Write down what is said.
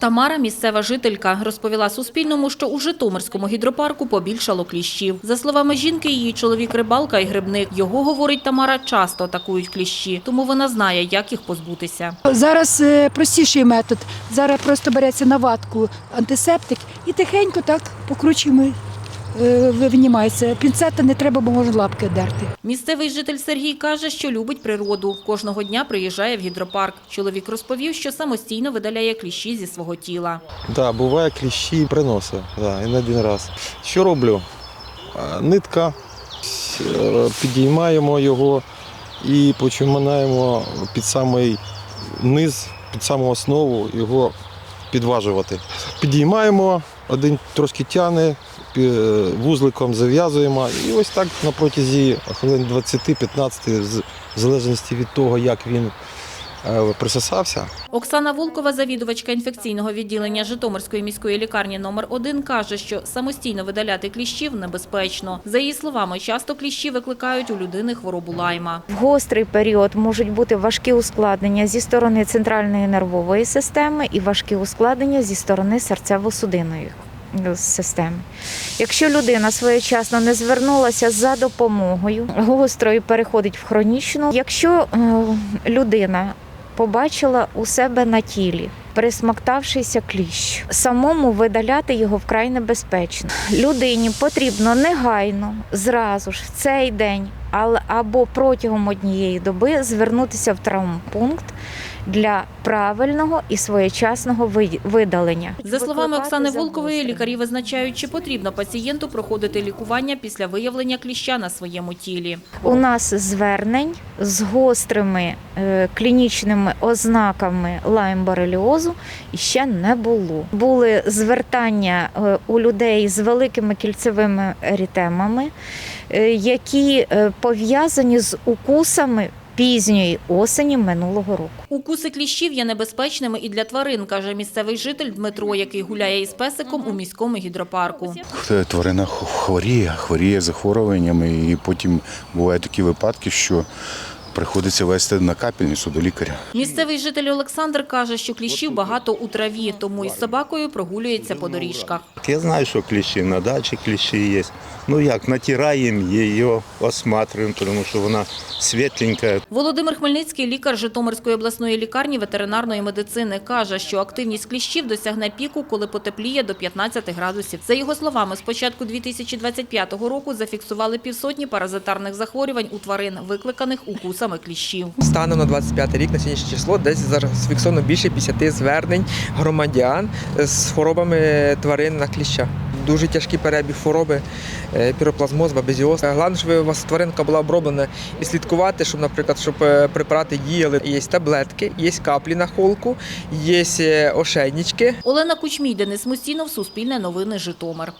Тамара, місцева жителька, розповіла Суспільному, що у Житомирському гідропарку побільшало кліщів. За словами жінки, її чоловік рибалка і грибник. Його, говорить Тамара, часто атакують кліщі, тому вона знає, як їх позбутися. Зараз е, простіший метод. Зараз просто береться на ватку антисептик і тихенько так покручуємо, винімається. Пінцета не треба, бо можна лапки дерти. Місцевий житель Сергій каже, що любить природу. Кожного дня приїжджає в гідропарк. Чоловік розповів, що самостійно видаляє кліщі зі свого тіла. Да, буває кліщі приносить, да, і не один раз. Що роблю? Нитка, е, підіймаємо його і починаємо під самий низ, під саму основу його підважувати. Підіймаємо, один трошки тягне, вузликом зав'язуємо. І ось так на протязі хвилин 20-15, в залежності від того, як він е, присосався, Оксана Волкова, завідувачка інфекційного відділення Житомирської міської лікарні номер 1 каже, що самостійно видаляти кліщів небезпечно. За її словами, часто кліщі викликають у людини хворобу лайма. В гострий період можуть бути важкі ускладнення зі сторони центральної нервової системи і важкі ускладнення зі сторони серцево-судинної е, системи. Якщо людина своєчасно не звернулася за допомогою, гострою переходить в хронічну. Якщо е, людина побачила у себе на тілі. Присмактавшийся кліщ, самому видаляти його вкрай небезпечно. Людині потрібно негайно, зразу ж в цей день, але або протягом однієї доби звернутися в травмпункт для правильного і своєчасного ви- видалення. За словами Оксани Волкової, лікарі визначають, чи потрібно пацієнту проходити лікування після виявлення кліща на своєму тілі. У нас звернень з гострими е, клінічними ознаками лаймбореліозу ще не було. Були звертання е, у людей з великими кільцевими ерітемами, е, які е, пов'язані з укусами пізньої осені минулого року. Укуси кліщів є небезпечними і для тварин, каже місцевий житель Дмитро, який гуляє із песиком у міському гідропарку. Тварина хворіє, хворіє захворюваннями, і потім бувають такі випадки, що приходиться вести на капельницю до лікаря. Місцевий житель Олександр каже, що кліщів багато у траві, тому із собакою прогулюється по доріжках. Я знаю, що кліщі на дачі кліщі є. Ну як, натираємо її, осматриваємо, тому що вона світленька. Володимир Хмельницький, лікар Житомирської обласної лікарні ветеринарної медицини, каже, що активність кліщів досягне піку, коли потепліє до 15 градусів. За його словами, з початку 2025 року зафіксували півсотні паразитарних захворювань у тварин, викликаних укусами кліщів. Станом на 25 рік на сьогоднішнє число десь зараз зафіксовано більше 50 звернень громадян з хворобами тварин на кліща. Дуже тяжкий перебіг хвороби, е, піроплазмоз, бабезіоз. Е, Головне, щоб у вас тваринка була оброблена і слідкувати, щоб, наприклад, щоб е, препарати діяли. Є таблетки, є каплі на холку, є ошейнички. Олена Кучмій, Денис Мустінов, Суспільне новини, Житомир.